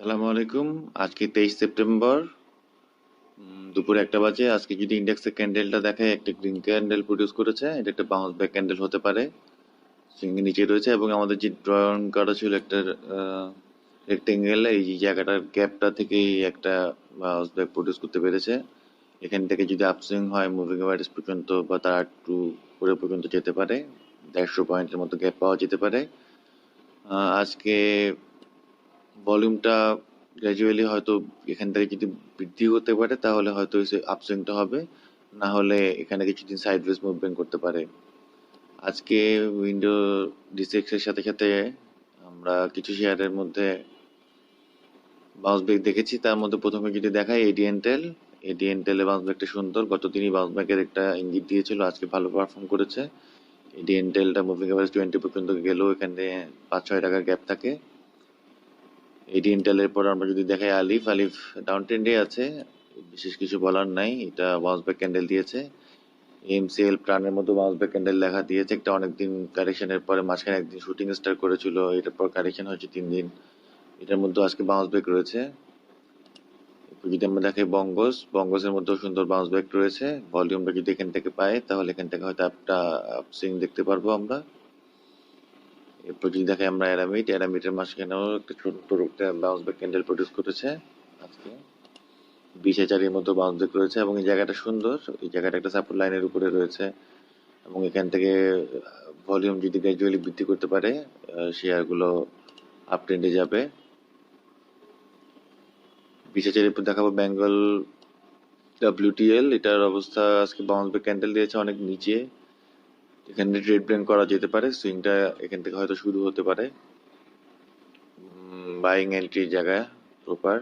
সালামু আলাইকুম। আজকে তেইশ সেপ্টেম্বর দুপুর একটা বাজে। আজকে যদি ইন্ডেক্সের ক্যান্ডেলটা দেখায়, একটা গ্রিন ক্যান্ডেল প্রডিউস করেছে, এটা একটা বাউন্স ব্যাক ক্যান্ডেল হতে পারে। সুইংয়ের নিচে রয়েছে এবং আমাদের যে ড্রয়িং করা ছিল একটা রেক্টেঙ্গেল এই যে জায়গাটার গ্যাপটা থেকেই একটা বাউন্স ব্যাক প্রডিউস করতে পেরেছে। এখান থেকে যদি আপসুইং হয় মুভিং অ্যাভারেজ পর্যন্ত বা তার একটু উপরে পর্যন্ত যেতে পারে। দেড়শো পয়েন্টের মতো গ্যাপ পাওয়া যেতে পারে। আজকে ভলিউমটা গ্র্যাজুয়ালি হয়তো এখান থেকে যদি বৃদ্ধি হতে পারে, তাহলে হয়তো আপসুইংটা হবে। না হলে এখানে কিছুদিন সাইডওয়েজ মুভমেন্ট করতে পারে। আজকে উইন্ডো ডিসেক্স এর সাথে সাথে আমরা কিছু শেয়ারের মধ্যে বাউন্স ব্যাক দেখেছি। তার মধ্যে প্রথমে যদি দেখাই এডিএনটেল এডিএনটেলে বাউন্স ব্যাকটা সুন্দর। গত দিনই বাউন্স ব্যাকের একটা ইঙ্গিত দিয়েছিল। আজকে ভালো পারফর্ম করেছে। এডিএনটেলটা মুভিং অ্যাভারেজ টোয়েন্টি পর্যন্ত গেলেও এখানে পাঁচ ছয় টাকার গ্যাপ থাকে। এডি ইন্টেলের পর আমরা যদি দেখাই আলিফ আলিফ ডাউন ট্রেন্ডে আছে, বিশেষ কিছু বলার নাই, এটা বাউন্স ব্যাক ক্যান্ডেল দিয়েছে। এমসিএল প্রাণের মতো বাউন্স ব্যাক ক্যান্ডেল দেখা দিয়েছে, একটা অনেকদিন কারেকশনের পরে মাঝখানে একদিন শুটিং স্টার করেছিল, এটার পর কারেকশন হয়েছে তিন দিন। এটার মধ্যে আজকে বাউন্স ব্যাক রয়েছে। যদি আমরা দেখাই বঙ্গস, বঙ্গসের মধ্যেও সুন্দর বাউন্স ব্যাক রয়েছে। ভলিউমটা যদি এখান থেকে পাই, তাহলে এখান থেকে হয়তো একটা সুইং দেখতে পারব আমরা। যদি দেখাই আমরা অ্যারামিড অ্যারামিডের মাঝখানেও একটা ছোট্ট একটা বাউন্স ব্যাক ক্যান্ডেল প্রডিউস করেছে। আজকে বিশ হাজারের মতো বাউন্স ব্যাক রয়েছে এবং এই জায়গাটা সুন্দর। এই জায়গাটা একটা সাপোর্ট লাইনের উপরে রয়েছে এবং এখান থেকে ভলিউম যদি গ্র্যাজুয়ালি বৃদ্ধি করতে পারে শেয়ারগুলো আপ ট্রেন্ডে যাবে। বিশ হাজারের উপর দেখাবো বেঙ্গল ডাব্লিউটিএল এটার অবস্থা আজকে বাউন্স ব্যাক ক্যান্ডেল দিয়েছে অনেক নিচে। এখানে ট্রেড ব্রেন করা যেতে পারে সুইংটা এখান থেকে হয়তো শুরু হতে পারে। বাইং এন্ট্রি জায়গা প্রপার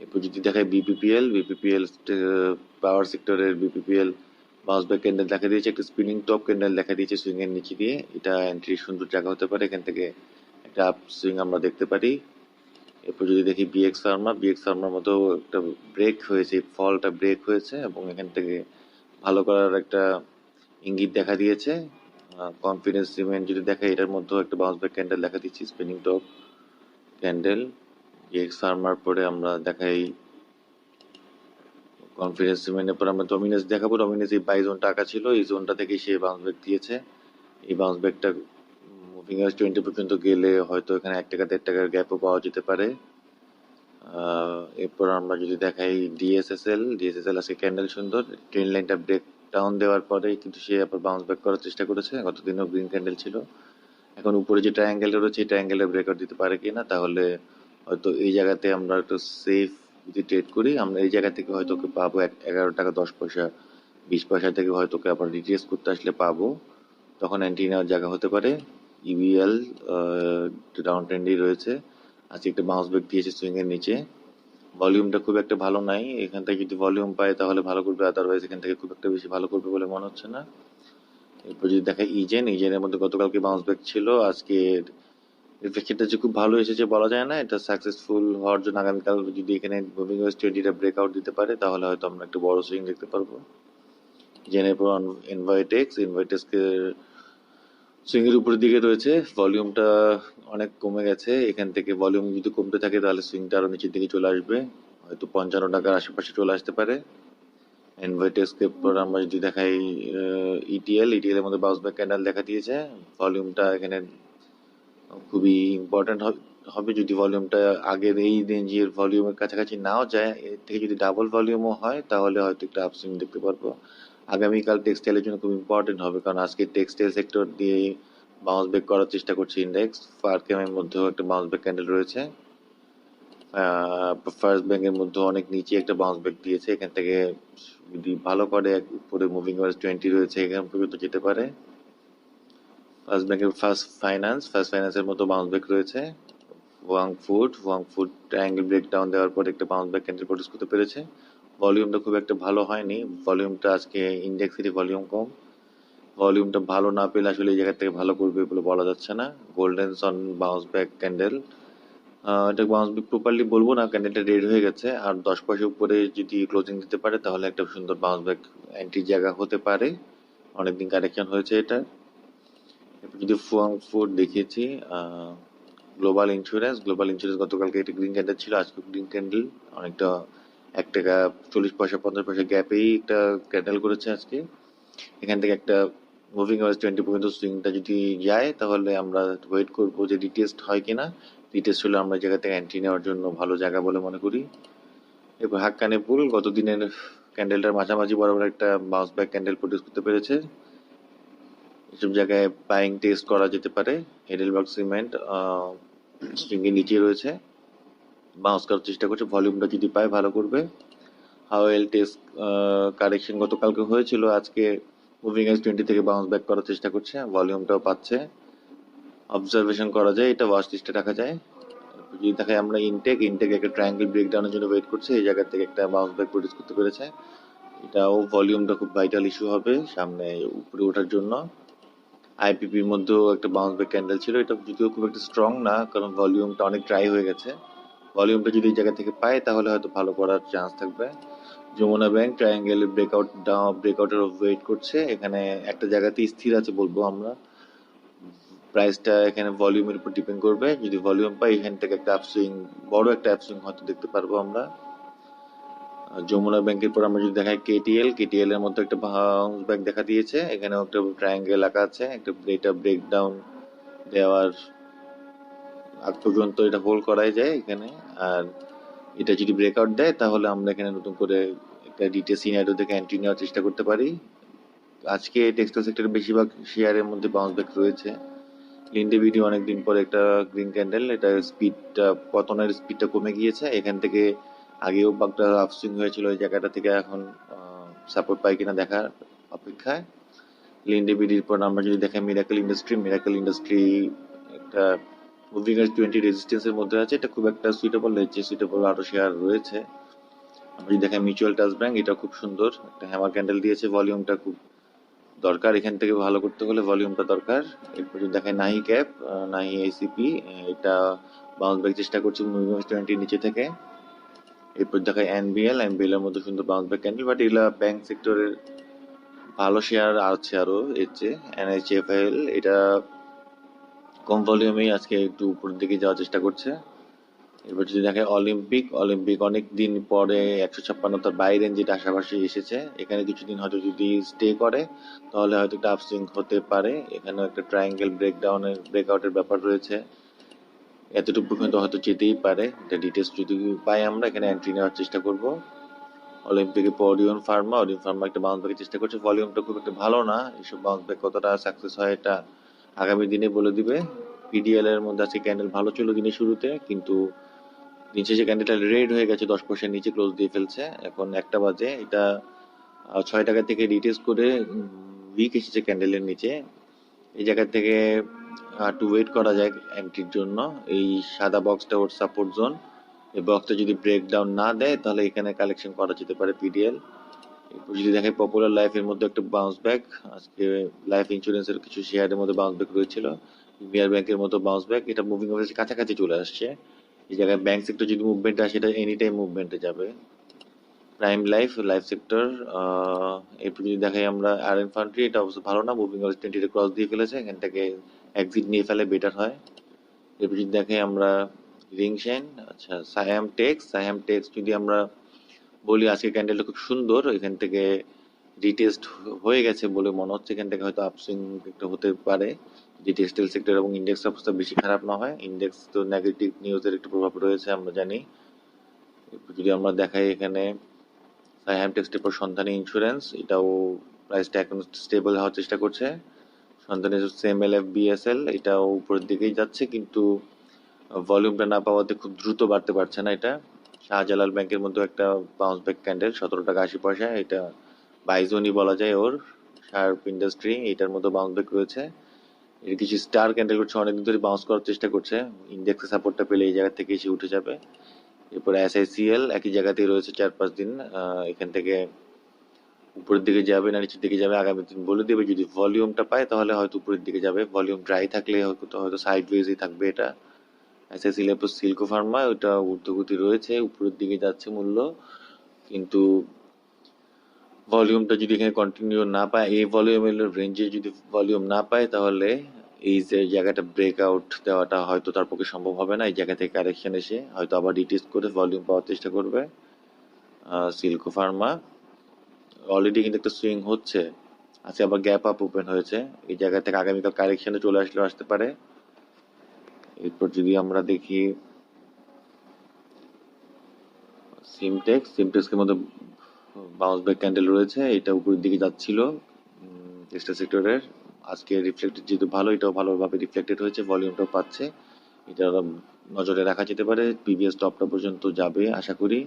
এরপর যদি দেখায় বিপিপিএল বিপিপিএল পাওয়ার সেক্টরের বিপিপিএল বাউন্স ব্যাক ক্যান্ডেল দেখা দিয়েছে, একটা স্পিনিং টপ ক্যান্ডেল দেখা দিয়েছে সুইং এর নিচে দিয়ে। এটা এন্ট্রি সুন্দর জায়গা হতে পারে, এখান থেকে একটা আপ সুইং আমরা দেখতে পারি। এরপর যদি দেখি বিএক্স ফার্মা বিএক্স ফার্মার মতো একটা ব্রেক হয়েছে ফলটা ব্রেক হয়েছে এবং এখান থেকে ভালো করার একটা ইঙ্গিত দেখা দিয়েছে। কনফিডেন্স সিমেন্ট যদি দেখা এটার মধ্যেও একটা বাউন্স ব্যাক ক্যান্ডেল দেখা দিচ্ছি স্পিনিং টপ ক্যান্ডেল এক্স ফার্মার পরে আমরা দেখাই। কনফিডেন্স সিমেন্টের পর আমরা ডমিনেন্স দেখাবো। ডমিনেন্স এই বাই জোন টাকা ছিল, এই জোনটা থেকে সে বাউন্স ব্যাক দিয়েছে। এই বাউন্স ব্যাকটা মুভিং এস টোয়েন্টি পর্যন্ত গেলে হয়তো এখানে এক টাকা, দেড় টাকার গ্যাপও পাওয়া যেতে পারে। এরপর আমরা যদি দেখাই ডিএসএসএল ডিএসএসএল আজকে ক্যান্ডেল সুন্দর। ট্রেন লাইনটা ব্রেক ডাউন দেওয়ার পরে কিন্তু সে আবার বাউন্স ব্যাক করার চেষ্টা করেছে। গতদিনও গ্রিন ক্যান্ডেল ছিল। এখন উপরে যে ট্রায়াঙ্গেলটা রয়েছে, এই ট্রায়াঙ্গেলের ব্রেকআউট দিতে পারে কিনা, তাহলে হয়তো এই জায়গাতে আমরা একটু সেফ যদি ট্রেড করি, আমরা এই জায়গা থেকে হয়তো ওকে পাবো এগারো টাকা, দশ পয়সা, বিশ পয়সা থেকে হয়তো ওকে আবার রিট্রেস করতে আসলে পাবো। তখন অ্যান্টি নেওয়ার জায়গা হতে পারে। ইবিএল ডাউন ট্রেন্ডেই রয়েছে। আজকে একটা বাউন্স ব্যাক দিয়েছে সুইং এর নিচে। ভলিউমটা খুব একটা ভালো নাই। এখান থেকে যদি ভলিউম পায় তাহলে ভালো করবে আদারওয়াইজ এখান থেকে খুব একটা বেশি ভালো করবে বলে মনে হচ্ছে না। এরপর যদি দেখা ইজেন, ইজেনের মধ্যে গতকালকে বাউন্স ব্যাক ছিল, আজকে রিফ্লেকশনটা যে খুব ভালো এসেছে বলা যায় না, এটা সাকসেসফুল হওয়ার জন্য আগামীকাল যদি এখানে মুভিং টোয়েন্টিটা ব্রেকআউট দিতে পারে, তাহলে হয়তো আমরা একটা বড় সুইং দেখতে পারব। ইজেনের পর ইনভাইটেক্স ইনভাইটেক্সকে সুইং এর উপরের দিকে রয়েছে ভলিউমটা অনেক কমে গেছে। এখান থেকে ভলিউম যদি কমতে থাকে, তাহলে সুইংটা আরও নিচের দিকে চলে আসবে। হয়তো পঞ্চান্ন টাকার আশেপাশে চলে আসতে পারে। ইনভাইটেক্সকে পর আমরা যদি দেখাই ইটিএল ইটিএল এর মধ্যে বাউন্স ব্যাক ক্যান্ডেল দেখা দিয়েছে। ভলিউমটা এখানে খুবই ইম্পর্টেন্ট হবে যদি ভলিউমটা আগের এই রেঞ্জের ভলিউমের কাছাকাছি নাও যায়। এর থেকে যদি ডাবল ভলিউমও হয়, তাহলে হয়তো একটা আপসুইং দেখতে পারব। আগামীকাল টেক্সটাইলের জন্য খুব ইম্পর্টেন্ট হবে, কারণ আজকে টেক্সটাইল সেক্টর দিয়ে বাউন্স ব্যাক করার চেষ্টা করছে ইন্ডেক্স ফার্কেমের মধ্যেও একটা বাউন্স ব্যাক ক্যান্ডেল রয়েছে। ফার্স্ট ব্যাংকের মধ্যে অনেক নিচে একটা বাউন্স ব্যাক দিয়েছে, এখান থেকে যদি ভালো করে উপরে মুভিং ওয়ারেজ টোয়েন্টি রয়েছে, এখান পর্যন্ত যেতে পারে। ফার্স্ট ব্যাংকের ফার্স্ট ফাইন্যান্স ফার্স্ট ফাইন্যান্সের মতো বাউন্স ব্যাক রয়েছে। Wang Food Wang Food triangle break down দেওয়ার পর একটা বাউন্স ব্যাক ক্যান্ডেল প্রডিউস করতে পেরেছে ভলিউমটা খুব একটা ভালো হয়নি। ভলিউমটা আজকে ইন্ডেক্সেরই ভলিউম কম। ভলিউমটা ভালো না পেলে আসলে এই জায়গা থেকে ভালো করবে বলে বলা যাচ্ছে না। Golden Son bounce back candle এটা বাউন্স ব্যাক প্রপারলি বলব না ক্যান্ডেলটা রেড হয়ে গেছে। আর দশ পয়সা উপরে যদি ক্লোজিং দিতে পারে, তাহলে একটা সুন্দর বাউন্স ব্যাক এন্ট্রি জায়গা হতে পারে। অনেকদিন কারেকশন হয়েছে এটা। যদি ফুয়াং ফুড দেখিয়েছি গ্লোবাল ইন্স্যুরেন্স গ্লোবাল ইন্স্যুরেন্স গতকালকে একটা গ্রিন ক্যান্ডেল ছিল, আজকে গ্রিন ক্যান্ডেল অনেকটা এক টাকা চল্লিশ পয়সা, পঞ্চাশ পয়সা গ্যাপেই একটা ক্যান্ডেল করেছে আজকে। এখান থেকে একটা মুভিং আওয়ার্স টোয়েন্টি পর্যন্ত সুইংটা যদি যায়, তাহলে আমরা ওয়েট করব যে রিটেস্ট হয় কিনা। রিটেস্ট হলে আমরা জায়গা থেকে এন্ট্রি নেওয়ার জন্য ভালো জায়গা বলে মনে করি। এরপর হাক্কানে পুল গত দিনের ক্যান্ডেলটার মাঝামাঝি বরাবর একটা বাউন্স ব্যাক ক্যান্ডেল প্রডিউস করতে পেরেছে। এসব জায়গায় বাইং টেস্ট করা যেতে পারে। হেডেলবার্গ সিমেন্ট স্ট্রিংয়ের নিচে রয়েছে। বাউন্স করার চেষ্টা করছে ভলিউমটা যদি পায় ভালো করবে। হাওয়েল টেস্ট কারেকশন গতকালকে হয়েছিল, আজকে মুভিং এস টোয়েন্টি থেকে বাউন্স ব্যাক করার চেষ্টা করছে ভলিউমটাও পাচ্ছে। অবজারভেশন করা যায়, এটা ওয়াচ লিস্টে রাখা যায়। যদি দেখায় আমরা ইনটেক ইনটেক একটা ট্রায়াঙ্গেল ব্রেকডাউনের জন্য ওয়েট করছে, এই জায়গা থেকে একটা বাউন্স ব্যাক প্রডিউস করতে পেরেছে। এটাও ভলিউমটা খুব ভাইটাল ইস্যু হবে সামনে, উপরে ওঠার জন্য। আইপিপির মধ্যেও একটা বাউন্স ব্যাক ক্যান্ডেল ছিল, এটা যদিও খুব একটা স্ট্রং না, কারণ ভলিউমটা অনেক ড্রাই হয়ে গেছে। ভলিউমটা যদি এই জায়গা থেকে পায়, তাহলে হয়তো ভালো করার চান্স থাকবে। Jamuna Bank triangle breakout down ব্রেকআউটের wait করছে। এখানে একটা জায়গাতেই স্থির আছে বলব আমরা। প্রাইসটা এখানে ভলিউমের উপর ডিপেন্ড করবে। যদি ভলিউম পাই, এখান থেকে একটা আপসুইং বড় একটা আপসুইং হয়তো দেখতে পারব আমরা। যমুনা ব্যাংকের পর আমরা যদি দেখাই কেটিএল কেটিএল এর মধ্যে একটা বাউন্স ব্যাক দেখা দিয়েছে। এখানেও একটা ট্রায়াঙ্গেল আঁকা আছে, একটা এটা ব্রেকডাউন দেওয়ার আগ পর্যন্ত এটা হোল্ড করাই যায় এখানে। আর এটা যদি ব্রেকআউট দেয়, তাহলে আমরা এখানে নতুন করে একটা ডিটেল সিনারিও দেখে এন্ট্রি নেওয়ার চেষ্টা করতে পারি। আজকে টেক্সটাইল সেক্টরের বেশিরভাগ শেয়ারের মধ্যে বাউন্স ব্যাক রয়েছে। ভিডিও অনেকদিন পরে একটা গ্রিন ক্যান্ডেল এটা স্পিডটা পতনের স্পিডটা কমে গিয়েছে। এখান থেকে আগেও একটা আপসুইং হয়েছিল ওই জায়গাটা থেকে এখন সাপোর্ট পাই কিনা দেখার অপেক্ষায়। লিন্ডে বিডির পর আমরা যদি দেখাই মিরাকেল ইন্ডাস্ট্রি মিরাকেল ইন্ডাস্ট্রি একটা মুভিং টোয়েন্টি রেজিস্ট্যান্সের মধ্যে আছে। এটা খুব একটা সুইটেবল হয়েছে সুইটেবল আরও শেয়ার রয়েছে। আমরা যদি দেখাই মিউচুয়াল টাচ ব্যাংক এটা খুব সুন্দর। একটা হ্যামার ক্যান্ডেল দিয়েছে ভলিউমটা খুব দরকার। এখান থেকে ভালো করতে হলে ভলিউমটা দরকার। এরপর যদি দেখায় নাহি ক্যাপ নাহি এসিপি এটা বাউন্স ব্যাক চেষ্টা করছে মুভিং টোয়েন্টির নিচে থেকে। এরপর দেখায় এনবিএল এর মধ্যে সুন্দর বাউন্স ব্যাক ক্যান্ডেল বাট এগুলা ব্যাংক সেক্টরের ভালো শেয়ার আছে আরও। এর চেয়ে এনএইচএফএল এটা কম ভলিউমেই আজকে একটু উপরের দিকে যাওয়ার চেষ্টা করছে। এবার যদি দেখায় অলিম্পিক অলিম্পিক অনেক দিন পরে একশো ছাপ্পান্ন তার বাইরে যেটা আশাপাশি এসেছে, এখানে কিছুদিন হয়তো যদি স্টে করে, তাহলে হয়তো একটা আপসুইং হতে পারে। এখানেও একটা ট্রায়াঙ্গেল ব্রেকডাউনের ব্রেকআউটের ব্যাপার রয়েছে। এতটুকু পর্যন্ত হয়তো যেতেই পারে। এটা ডিটেলস যদি পাই আমরা, এখানে এন্ট্রি নেওয়ার চেষ্টা করব। অলিম্পিকে পডিয়ন ফার্মা অডিয়ন ফার্মা একটা বাউন্স ব্যাকের চেষ্টা করছে। ভলিউমটা খুব একটা ভালো না। এসব বাউন্স ব্যাক কতটা সাকসেস হয় এটা আগামী দিনে বলে দিবে। পিডিএল এর মধ্যে আজকে ক্যান্ডেল ভালো ছিল দিনের শুরুতে, কিন্তু নিচে যে ক্যান্ডেলটা রেড হয়ে গেছে, দশ পার্সেন্ট নিচে ক্লোজ দিয়ে ফেলছে। এখন একটা বাজে, এটা ছয় টাকা থেকে রিটেস্ট করে উইক এসেছে ক্যান্ডেলের নিচে। এই জায়গা থেকে একটু ওয়েট করা যায় এন্ট্রির জন্য। এই সাদা বক্সটা ওর সাপোর্ট জোন এই বক্সটা যদি ব্রেকডাউন না দেয়, তাহলে এখানে কালেকশন করা যেতে পারে পিডিএল যদি দেখে পপুলার লাইফের মধ্যে একটা বাউন্স ব্যাক আজকে লাইফ ইন্স্যুরেন্সের কিছু শেয়ারের মধ্যে বাউন্স ব্যাক রয়েছিল প্রিমিয়ার ব্যাংকের মতো বাউন্স ব্যাক এটা মুভিং অফিসের কাছাকাছি চলে আসছে। এই জায়গায় ব্যাংক সেক্টর যদি মুভমেন্ট আসে, এটা এনি টাইম মুভমেন্টে যাবে। প্রাইম লাইফ লাইফ সেক্টর এরপর যদি দেখাই আমরা আর এন ফান্ড্রি এটা অবশ্য ভালো না মুভিং অফিস টোয়েন্টিতে ক্রস দিয়ে ফেলেছে এখান থেকে এক্সিট নিয়ে ফেলে বেটার হয়। এরপর যদি দেখাই আমরা রিংশেন আচ্ছা সায়াম টেক্স সায়াম টেক্স যদি আমরা বলি আজকে ক্যান্ডেলটা খুব সুন্দর। এখান থেকে রিটেস্ট হয়ে গেছে বলে মনে হচ্ছে। এখান থেকে হয়তো আপসুইং একটা হতে পারে। যদি টেক্সটাইল সেক্টর এবং ইন্ডেক্স অবস্থা বেশি খারাপ না হয়। ইন্ডেক্স তো নেগেটিভ নিউজের একটু প্রভাব রয়েছে, আমরা জানি। যদি আমরা দেখাই এখানে সাইহাম পর সন্ধানী ইন্স্যুরেন্স এটাও প্রাইসটা এখন স্টেবল হওয়ার চেষ্টা করছে। সন্ধানী সেম এল এফ বিএসএল এটাও উপরের দিকেই যাচ্ছে, কিন্তু ভলিউমটা না পাওয়াতে খুব দ্রুত বাড়তে পারছে না এটা। শাহজালাল ব্যাংকের মধ্যে একটা বাউন্স ব্যাক ক্যান্ডেল সতেরো টাকা আশি পয়সা, এটা বাইজনই বলা যায় ওর শার্প ইন্ডাস্ট্রি এটার মধ্যে বাউন্স ব্যাক রয়েছে। এর কিছু স্টার ক্যান্ডেল করছে, অনেকদিন ধরে বাউন্স করার চেষ্টা করছে। ইন্ডেক্সের সাপোর্টটা পেলে এই জায়গা থেকে এসে উঠে যাবে। এরপরে এসআইসিএল একই জায়গাতেই রয়েছে চার পাঁচ দিন এখান থেকে উপরের দিকে যাবে না, নিচের দিকে যাবে, আগামী দিন বলে দেবে। যদি ভলিউমটা পায়, তাহলে হয়তো উপরের দিকে যাবে। ভলিউম ড্রাই থাকলে হয়তো হয়তো সাইড ওয়েজই থাকবে এটা। এসআইসিএল এরপর সিল্কো ফার্মা ওটা ঊর্ধ্বগতি রয়েছে, উপরের দিকে যাচ্ছে মূল্য। কিন্তু ভলিউমটা যদি এখানে কন্টিনিউ না পায়, এই ভলিউমের রেঞ্জে যদি ভলিউম না পায়, তাহলে এই যে জায়গাটা ব্রেকআউট দেওয়াটা হয়তো তার পক্ষে সম্ভব হবে না। এই জায়গা থেকে কারেকশন এসে হয়তো আবার রিটেস্ট করে ভলিউম পাওয়ার চেষ্টা করবে সিল্কো ফার্মা অলরেডি কিন্তু একটা সুইং হচ্ছে। আজকে আবার গ্যাপ আপ ওপেন হয়েছে। এই জায়গা থেকে আগামীকাল কারেকশনে চলে আসলেও আসতে পারে। এরপর যদি আমরা দেখি সিমটেক্স সিমটেক্সের মধ্যে বাউন্স ব্যাক ক্যান্ডেল রয়েছে, এটা উপরের দিকে যাচ্ছিল টেক্সটাইল সেক্টরের আজকে রিফ্লেক্টেড যেহেতু ভালো, এটাও ভালোভাবে রিফ্লেক্টেড হয়েছে ভলিউমটাও পাচ্ছে। এটা নজরে রাখা যেতে পারে প্রিভিয়াস টপটা পর্যন্ত যাবে, আশা করি।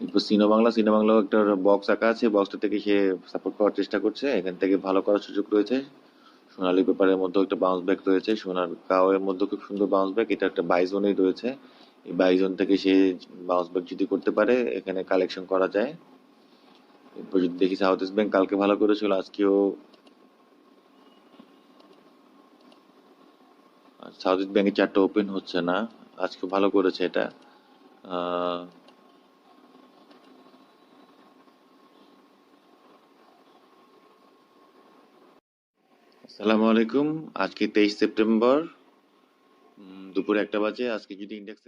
এরপর সিনো বাংলা সিনো বাংলাও একটা বক্স আঁকা আছে বক্সটা থেকে সে সাপোর্ট পাওয়ার চেষ্টা করছে, এখান থেকে ভালো করার সুযোগ রয়েছে। সোনালী পেপারের মধ্যেও একটা বাউন্স ব্যাক রয়েছে। সোনার কাওয়ের মধ্যে খুব সুন্দর বাউন্স ব্যাক এটা একটা বাইজনেই রয়েছে। এই বাইজন থেকে সে বাউন্স ব্যাক যদি করতে পারে, এখানে কালেকশন করা যায়। এরপর যদি দেখি সাউথ ইস্ট ব্যাংক কালকে ভালো করেছিল, আজকেও সাউথ ইস্ট ব্যাংকের চারটা ওপেন হচ্ছে না। আজকে ভালো করেছে এটা। আসসালামু আলাইকুম। আজকে তেইশ সেপ্টেম্বর দুপুরে একটা বাজে। আজকে যদি ইন্ডেক্স